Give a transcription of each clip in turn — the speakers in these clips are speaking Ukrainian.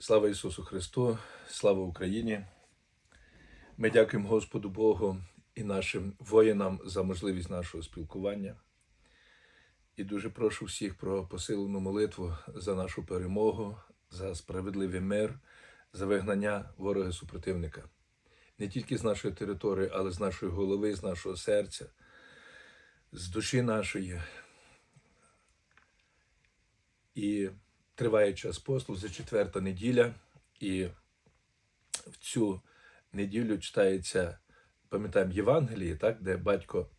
Слава Ісусу Христу, слава Україні. Ми дякуємо Господу Богу і нашим воїнам за можливість нашого спілкування. І дуже прошу всіх про посилену молитву за нашу перемогу, за справедливий мир, за вигнання ворога супротивника. Не тільки з нашої території, але з нашої голови, з нашого серця, з душі нашої. І триває час посту, вже четверта неділя, і в цю неділю читається, пам'ятаємо, Євангеліє, так, де батько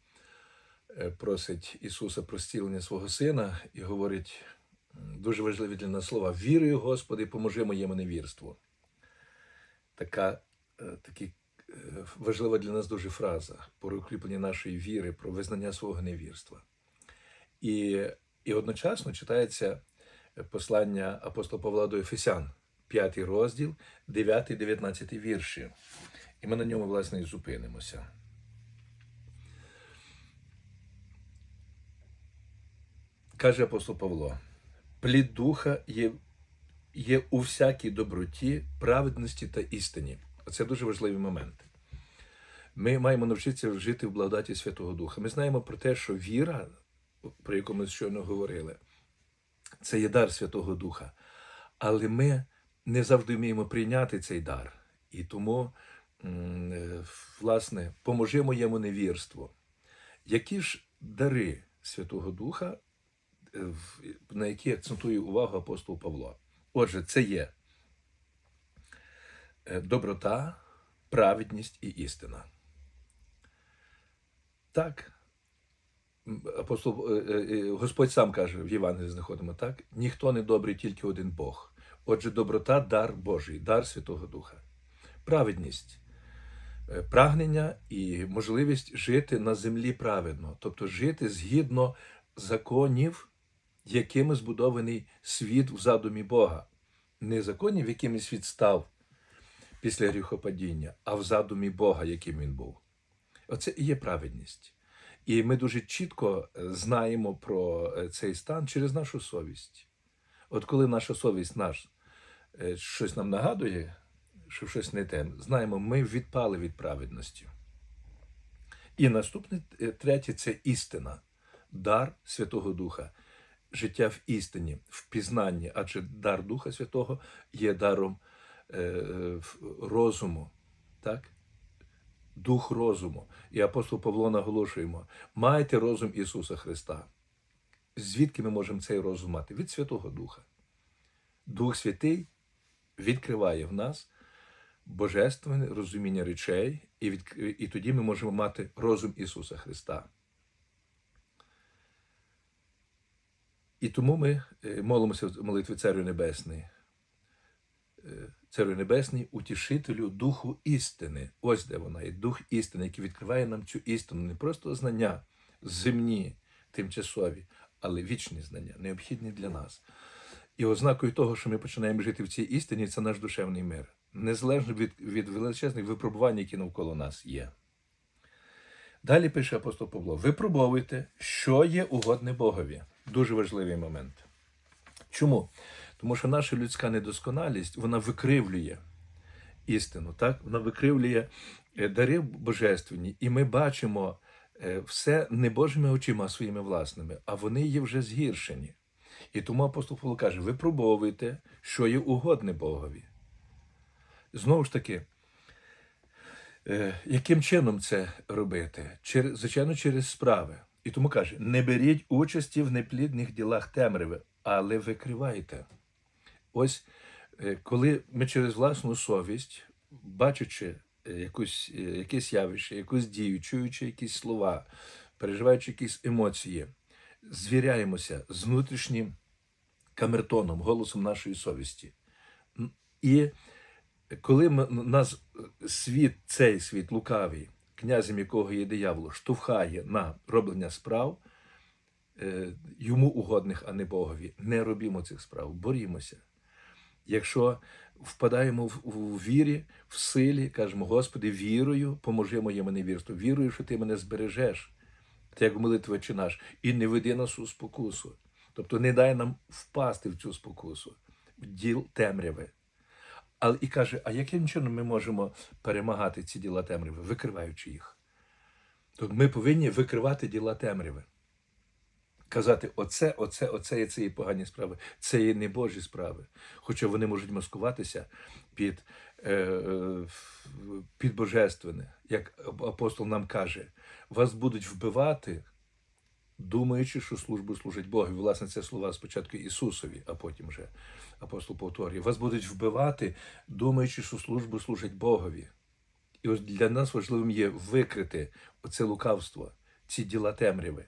е, просить Ісуса про зцілення свого сина і говорить дуже важливі для нас слова: Вірую, Господи, поможи моєму невірству. Така, е, такі, е, важлива для нас дуже фраза про укріплення нашої віри, про визнання свого невірства. І, і одночасно читається послання апостола Павла до Ефесян, 5 розділ, 9-19 вірші. І ми на ньому, власне, і зупинимося. Каже апостол Павло: плід духа є, є у всякій доброті, праведності та істині. Це дуже важливий момент. Ми маємо навчитися жити в благодаті Святого Духа. Ми знаємо про те, що віра, про яку ми щойно говорили, це є дар Святого Духа. Але ми не завжди вміємо прийняти цей дар. І тому, е, власне, поможи моєму невірству. Які ж дари Святого Духа, е, на які акцентує увагу апостол Павло? Отже, це є е, доброта, праведність і істина. Так, апостол е, е, е, Господь сам каже в Євангелії знаходимо так: ніхто не добрий, тільки один Бог. Отже, доброта дар Божий, дар Святого Духа. Праведність, прагнення і можливість жити на землі праведно, тобто жити згідно законів, якими збудований світ в задумі Бога. Не законів, якими світ став після гріхопадіння, а в задумі Бога, яким він був. Оце і є праведність. І ми дуже чітко е, знаємо про е, цей стан через нашу совість. От коли наша совість наш е, щось нам нагадує, що щось не те, знаємо, ми відпали від праведності. І наступне третє це істина, дар Святого Духа, життя в істині, в пізнанні, адже дар Духа Святого є даром розуму. Так? Дух розуму. І апостол Павло наголошуємо: майте розум Ісуса Христа. Звідки ми можемо цей розум мати? Від Святого Духа. Дух Святий відкриває в нас божественне розуміння речей, і, від... і тоді ми можемо мати розум Ісуса Христа. І тому ми е, молимося в молитві Царю Небесний. Царю Небесний, утішителю Духу істини. Ось де вона є, Дух істини, який відкриває нам цю істину, не просто знання земні, тимчасові, але вічні знання, необхідні для нас. І ознакою того, що ми починаємо жити в цій істині, це наш душевний мир, незалежно від, від величезних випробувань, які навколо нас є. Далі пише апостол Павло: випробовуйте, що є угодне Богові. Дуже важливий момент. Чому? Тому що наша людська недосконалість вона викривлює істину, так? Вона викривлює е, дари божественні, і ми бачимо е, все не Божими очима, а своїми власними, а вони є вже згіршені. І тому апостол Павло каже: випробовуйте, що є угодне Богові. Знову ж таки, е, яким чином це робити? Через, звичайно, через справи. І тому каже: не беріть участі в неплідних ділах темряви, але викривайте. Ось е, коли ми через власну совість, бачачи е, якусь, е, якесь явище, якусь дію, чуючи якісь слова, переживаючи якісь емоції, звіряємося з внутрішнім камертоном, голосом нашої совісті. І коли ми, нас світ, цей світ лукавий, князем якого є диявол, штовхає на роблення справ, йому угодних, а не Богові, не робімо цих справ, борімося. Якщо впадаємо в, в вірі, в силі, кажемо, Господи, вірою, поможи моєму невірству, вірую, що ти мене збережеш, так як молитва чи наш, і не веди нас у спокусу. Тобто не дай нам впасти в цю спокусу, в діл темряви. Але і каже: а яким чином ми можемо перемагати ці діла темряви, викриваючи їх? Тобто ми повинні викривати діла темряви. Казати, оце, оце, оце є це є погані справи, це є не Божі справи. Хоча вони можуть маскуватися під, е, е, під божественне, як апостол нам каже, вас будуть вбивати, думаючи, що службу служить Богові. Власне, це слова спочатку Ісусові, а потім вже апостол повторює. Вас будуть вбивати, думаючи, що службу служить Богові. І ось для нас важливим є викрити оце лукавство, ці діла темряви.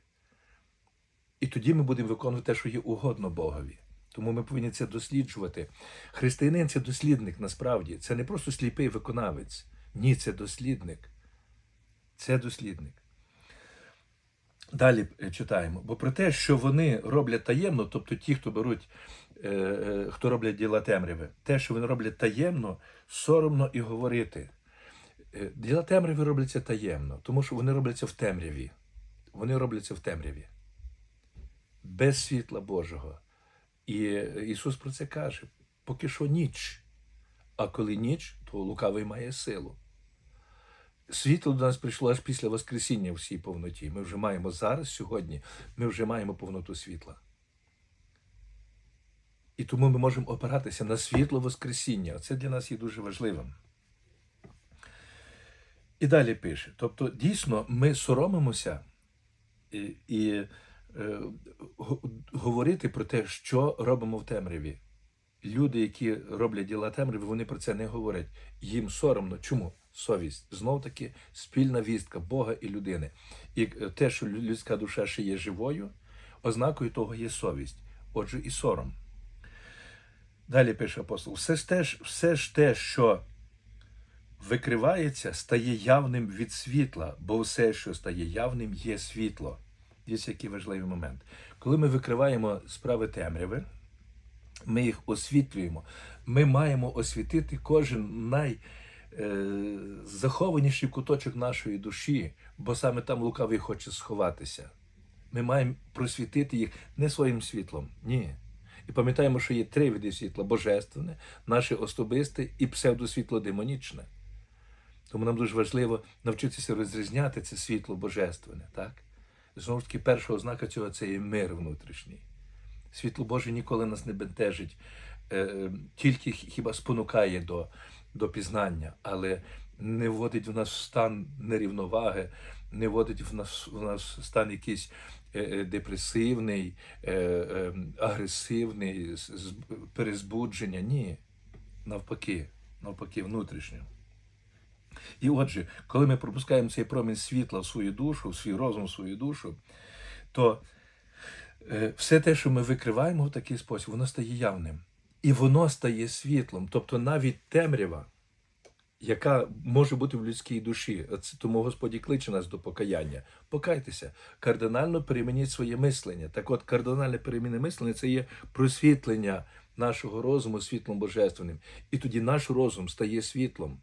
І тоді ми будемо виконувати те, що є угодно Богові. Тому ми повинні це досліджувати. Християнин це дослідник насправді. Це не просто сліпий виконавець. Ні, це дослідник. Це дослідник. Далі е, читаємо. Бо про те, що вони роблять таємно, тобто ті, хто беруть, е, е, хто роблять діла темряви, те, що вони роблять таємно, соромно і говорити. Діла темряви робляться таємно, тому що вони робляться в темряві. Вони робляться в темряві. Без світла Божого. І Ісус про це каже: поки що ніч. А коли ніч, то лукавий має силу. Світло до нас прийшло аж після Воскресіння всій повноті. Ми вже маємо зараз, сьогодні, ми вже маємо повноту світла. І тому ми можемо опиратися на світло Воскресіння. Це для нас є дуже важливим. І далі пише: тобто, дійсно, ми соромимося і, і говорити про те, що робимо в темряві. Люди, які роблять діла темряви, вони про це не говорять. Їм соромно. Чому? Совість. Знов таки спільна вістка Бога і людини. І е, те, що людська душа ще є живою, ознакою того є совість. Отже, і сором. Далі пише апостол: все ж те, все ж те, що викривається, стає явним від світла, бо все, що стає явним, є світло. Дивіться, який важливий момент. Коли ми викриваємо справи темряви, ми їх освітлюємо. Ми маємо освітити кожен найзахованіший куточок нашої душі, бо саме там лукавий хоче сховатися. Ми маємо просвітити їх не своїм світлом, ні. І пам'ятаємо, що є три види світла: божественне, наше особисте і псевдосвітло демонічне. Тому нам дуже важливо навчитися розрізняти це світло божественне. Так? Знову ж таки, перша ознака цього це є мир внутрішній. Світло Боже ніколи нас не бентежить, е, тільки хіба спонукає до, до пізнання, але не вводить в нас в стан нерівноваги, не вводить в нас в нас стан якийсь е, е, депресивний, агресивний, перезбудження. Ні. Навпаки, навпаки, внутрішньо. І отже, коли ми пропускаємо цей промінь світла в свою душу, в свій розум, в свою душу, то е, все те, що ми викриваємо в такий спосіб, воно стає явним. І воно стає світлом. Тобто навіть темрява, яка може бути в людській душі. Тому Господь і кличе нас до покаяння. Покайтеся, кардинально перемініть своє мислення. Так от, кардинальне переміни мислення це є просвітлення нашого розуму світлом божественним. І тоді наш розум стає світлом.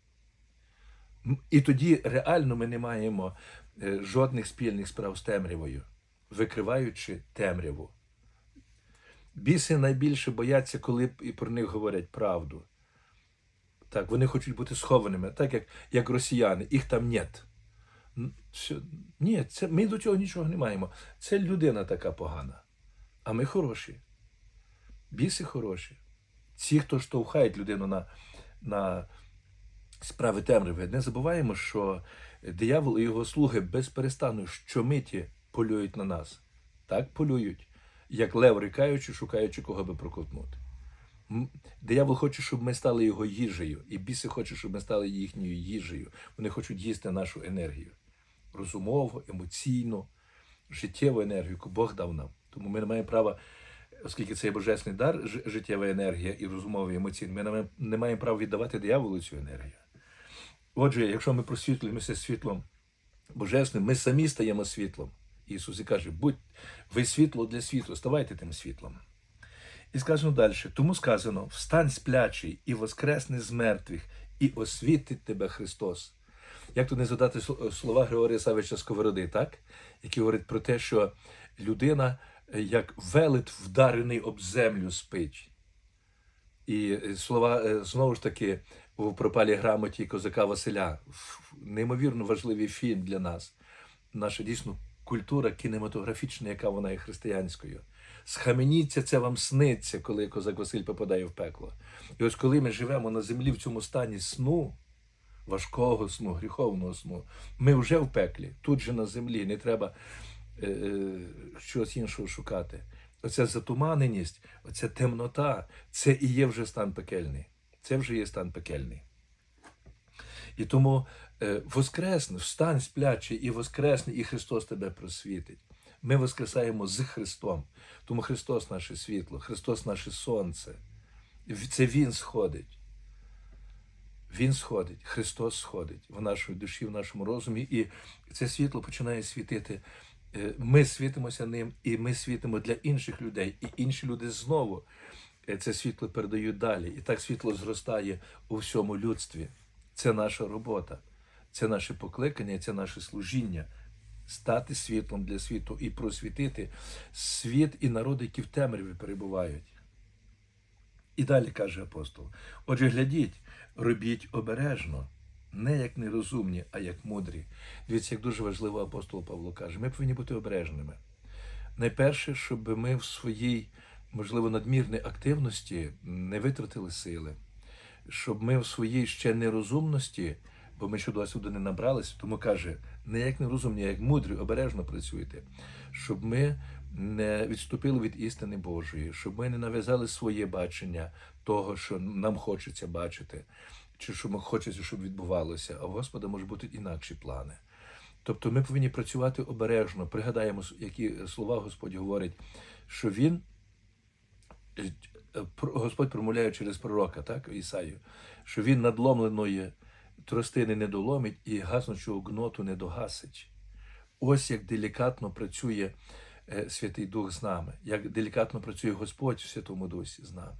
І тоді реально ми не маємо е, жодних спільних справ з темрявою, викриваючи темряву. Біси найбільше бояться, коли і про них говорять правду. Так, вони хочуть бути схованими, так як, як росіяни, їх там нет. Ні, це, ми до цього нічого не маємо. Це людина така погана. А ми хороші. Біси хороші. Ці, хто штовхають людину на, на справи темряви, не забуваємо, що диявол і його слуги безперестану щомиті полюють на нас. Так полюють, як лев рикаючи, шукаючи кого би проковтнути. Диявол хоче, щоб ми стали його їжею, і біси хочуть, щоб ми стали їхньою їжею. Вони хочуть їсти нашу енергію. Розумову, емоційну, життєву енергію, яку Бог дав нам. Тому ми не маємо права, оскільки це є божественний дар, життєва енергія і розумова, і емоційна, ми не маємо права віддавати дияволу цю енергію. Отже, якщо ми просвітлюємося світлом божественним, ми самі стаємо світлом. Ісус і каже, будь ви світло для світу, ставайте тим світлом. І сказано далі: тому сказано: встань сплячий і воскресни з мертвих, і освітить тебе Христос. Як тут не згадати слова Григорія Савича Сковороди, так? які говорять про те, що людина, е, як велет вдарений об землю спить. І е, слова е, знову ж таки у пропалій грамоті козака Василя. Неймовірно важливий фільм для нас. Наша дійсно культура кінематографічна, яка вона є християнською. Схаменіться, це вам сниться, коли козак Василь попадає в пекло. І ось коли ми живемо на землі в цьому стані сну, важкого сну, гріховного сну, ми вже в пеклі, тут же на землі, не треба е, е, щось іншого шукати. Оця затуманеність, оця темнота, це і є вже стан пекельний. Це вже є стан пекельний. І тому е, воскресне, встань сплячий і воскресне, і Христос тебе просвітить. Ми воскресаємо з Христом. Тому Христос наше світло, Христос наше сонце. Це Він сходить. Він сходить, Христос сходить в нашій душі, в нашому розумі, і це світло починає світити. Е, Ми світимося ним, і ми світимо для інших людей, і інші люди знову це світло передають далі. І так світло зростає у всьому людстві. Це наша робота, це наше покликання, це наше служіння. Стати світлом для світу і просвітити світ і народи, які в темряві перебувають. І далі каже апостол: Отже, глядіть, робіть обережно, не як нерозумні, а як мудрі. Дивіться, як дуже важливо апостол Павло каже, ми повинні бути обережними. Найперше, щоб ми в своїй, можливо, надмірній активності не витратили сили, щоб ми в своїй ще нерозумності, бо ми ще досвіду не набралися, тому каже, не як нерозумні, а як мудрі, обережно працюйте, щоб ми не відступили від істини Божої, щоб ми не нав'язали своє бачення того, що нам хочеться бачити, чи що ми хочеться, щоб відбувалося. А у Господа можуть бути інакші плани. Тобто ми повинні працювати обережно. Пригадаємо, які слова Господь говорить, що Він, Господь промовляє через пророка, так, Ісаю, що Він надломленої тростини не доломить і гаснучого гноту не догасить. Ось як делікатно працює е, Святий Дух з нами, як делікатно працює Господь в Святому Дусі з нами.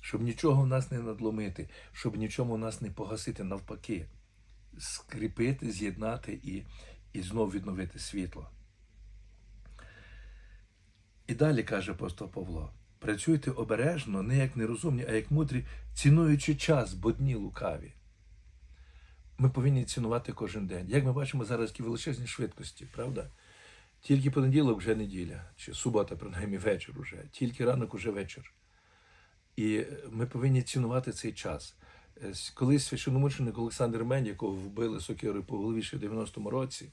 Щоб нічого в нас не надломити, щоб нічому в нас не погасити, навпаки, скріпити, з'єднати і, і знов відновити світло. І далі каже апостол Павло: працюйте обережно, не як нерозумні, а як мудрі, цінуючи час, бо дні лукаві. Ми повинні цінувати кожен день. Як ми бачимо зараз такі величезні швидкості, правда? Тільки понеділок вже неділя, чи субота, принаймні вечір уже, тільки ранок уже вечір. І ми повинні цінувати цей час. Колись священомученик Олександр Мень, якого вбили сокирою по голові ще в 90-му році,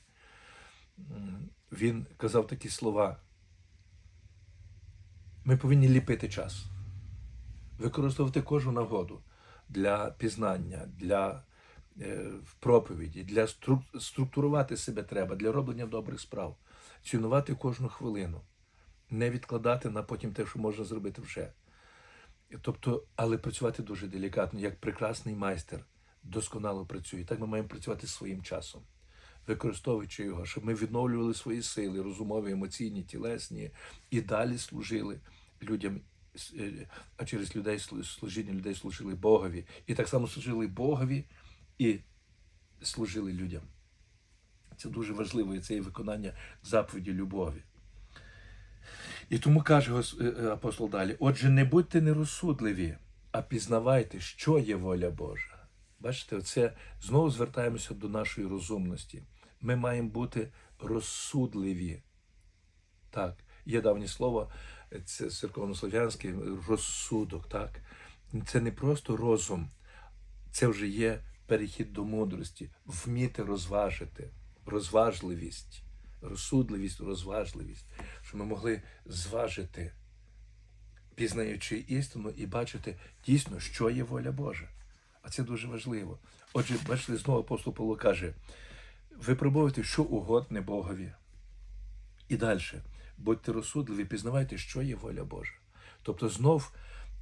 він казав такі слова. Ми повинні ліпити час, використовувати кожну нагоду для пізнання, для е, проповіді, для стру- структурувати себе треба, для роблення добрих справ, цінувати кожну хвилину, не відкладати на потім те, що можна зробити вже. Тобто, але працювати дуже делікатно, як прекрасний майстер досконало працює. Так ми маємо працювати своїм часом, використовуючи його, щоб ми відновлювали свої сили, розумові, емоційні, тілесні, і далі служили людям, е, а через людей служіння людей служили Богові. І так само служили Богові і служили людям. Це дуже важливо, і це є виконання заповіді любові. І тому каже е, е, апостол далі: отже, не будьте нерозсудливі, а пізнавайте, що є воля Божа. Бачите, це знову звертаємося до нашої розумності. Ми маємо бути розсудливі. Так, є давнє слово, це церковнослов'янське розсудок. Так? Це не просто розум, це вже є перехід до мудрості, вміти розважити, розважливість, розсудливість, розважливість, щоб ми могли зважити, пізнаючи істину і бачити дійсно, що є воля Божа. А це дуже важливо. Отже, бачите, знову апостол Павло каже: випробовуйте, що угодне Богові. І далі, будьте розсудливі, пізнавайте, що є воля Божа. Тобто, знов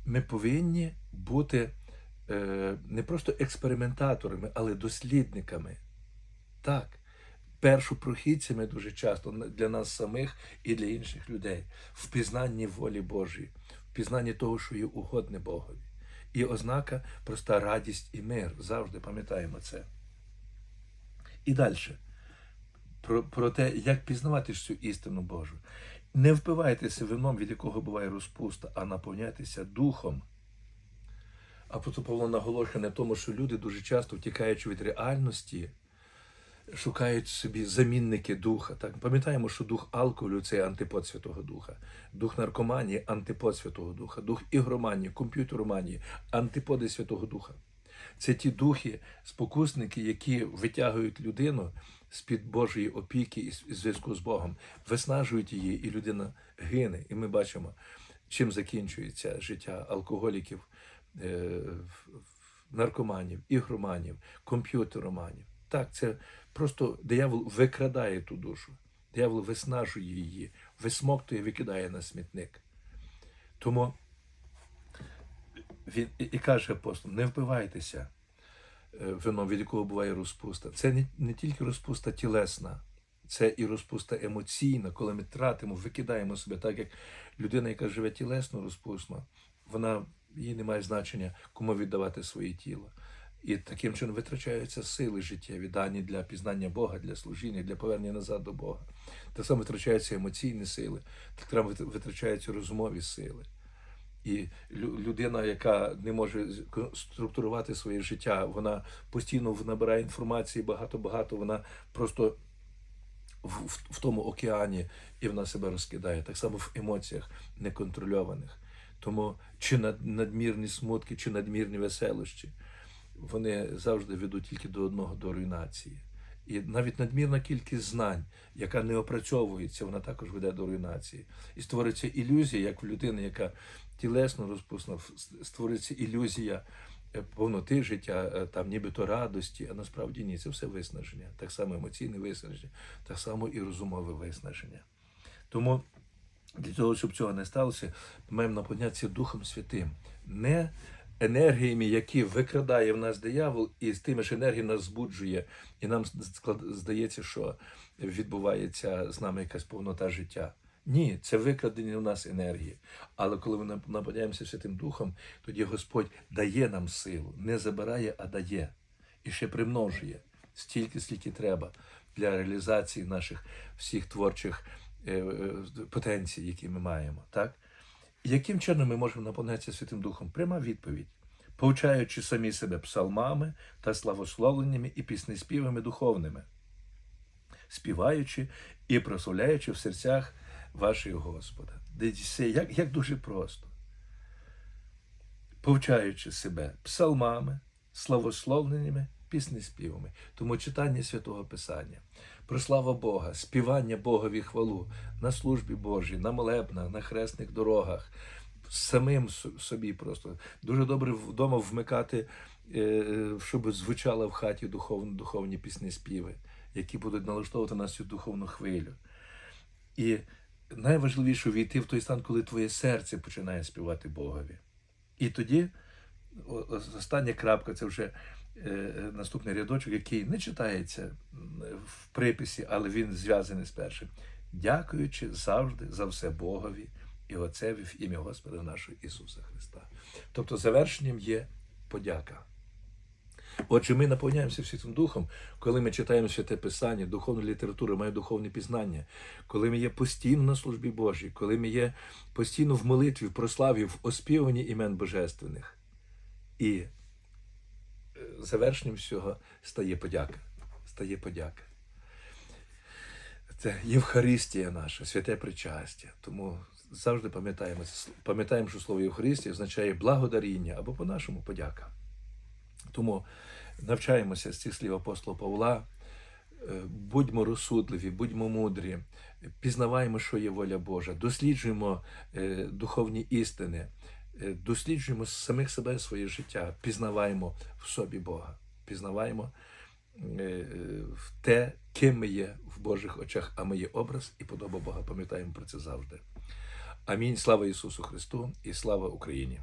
ми повинні бути е, не просто експериментаторами, але дослідниками. Так, першопрохідцями дуже часто для нас самих і для інших людей в пізнанні волі Божої, в пізнанні того, що є угодне Богові. І ознака проста радість і мир. Завжди пам'ятаємо це. І далі. Про, про те, як пізнавати цю істину Божу. Не впивайтеся вином, від якого буває розпуста, а наповняйтеся духом, апостол Павло наголошує на тому, що люди дуже часто втікаючи від реальності, шукають собі замінники духа. Так пам'ятаємо, що дух алкоголю це антипод Святого Духа, дух наркоманії антипод Святого Духа, дух ігроманії, комп'ютероманії, антиподи Святого Духа. Це ті духи, спокусники, які витягують людину з-під Божої опіки і зв'язку з Богом, виснажують її, і людина гине. І ми бачимо, чим закінчується життя алкоголіків, е, наркоманів, ігроманів, комп'ютероманів. Так, це просто диявол викрадає ту душу. Диявол виснажує її, висмоктує, викидає на смітник. Тому він і, і каже апостол: не впивайтеся е, вином, від якого буває розпуста. Це не, не тільки розпуста тілесна, це і розпуста емоційна, коли ми тратимо, викидаємо себе, так як людина, яка живе тілесно розпусно, вона їй не має значення, кому віддавати своє тіло. І таким чином витрачаються сили життєві, дані для пізнання Бога, для служіння, для повернення назад до Бога. Так само витрачаються емоційні сили, так само витрачаються розумові сили. І людина, яка не може структурувати своє життя, вона постійно набирає інформації багато-багато, вона просто в, в, в тому океані і вона себе розкидає. Так само в емоціях неконтрольованих. Тому чи над, надмірні смутки, чи надмірні веселощі, вони завжди ведуть тільки до одного до руйнації. І навіть надмірна кількість знань, яка не опрацьовується, вона також веде до руйнації. І створиться ілюзія, як в людини, яка тілесно розпусна, створиться ілюзія е, повноти життя, е, там нібито радості, а насправді ні, це все виснаження. Так само емоційне виснаження, так само і розумове виснаження. Тому для того, щоб цього не сталося, маємо наповнятися Духом Святим. Не енергіями, які викрадає в нас диявол, і з тими ж енергіями нас збуджує, і нам здається, що відбувається з нами якась повнота життя. Ні, це викрадені у нас енергії. Але коли ми нап- наповняємося Святим Духом, тоді Господь дає нам силу, не забирає, а дає. І ще примножує стільки, скільки треба для реалізації наших всіх творчих е, е, потенцій, які ми маємо. Так? Яким чином ми можемо наповнятися Святим Духом? Пряма відповідь. Повчаючи самі себе псалмами та славословленнями і піснеспівами духовними, співаючи і прославляючи в серцях ваших Господа. Дивіться, як, як дуже просто. Повчаючи себе псалмами, славословленнями, піснеспівами. Тому читання святого Писання, прослава Бога, співання Богові хвалу на службі Божій, на молебнах, на хресних дорогах, самим собі просто дуже добре вдома вмикати, е, щоб звучало в хаті духовні, духовні пісні співи, які будуть налаштовувати нас цю духовну хвилю. І найважливіше війти в той стан, коли твоє серце починає співати Богові. І тоді остання крапка це вже е, наступний рядочок, який не читається в приписі, але він зв'язаний з першим. Дякуючи завжди за все Богові і Отцеві в ім'я Господа нашого Ісуса Христа. Тобто завершенням є подяка. Отже, ми наповняємося Святим Духом, коли ми читаємо святе Писання, духовну літературу, має духовне пізнання, коли ми є постійно на службі Божій, коли ми є постійно в молитві, в прославі, в оспіванні імен божественних. І е, завершенням всього стає подяка. Стає подяка. Це Євхаристія наша, святе причастя. Тому завжди пам'ятаємо, пам'ятаємо, що слово Євхаристія означає благодаріння або по-нашому подяка. Тому навчаємося з цих слів апостола Павла, е, будьмо розсудливі, будьмо мудрі, пізнаваємо, що є воля Божа, досліджуємо е, духовні істини, досліджуємо самих себе своє життя, пізнаваємо в собі Бога, пізнаваємо е, е, в те, ким ми є в Божих очах, а ми є образ і подоба Бога. Пам'ятаємо про це завжди. Амінь. Слава Ісусу Христу і слава Україні!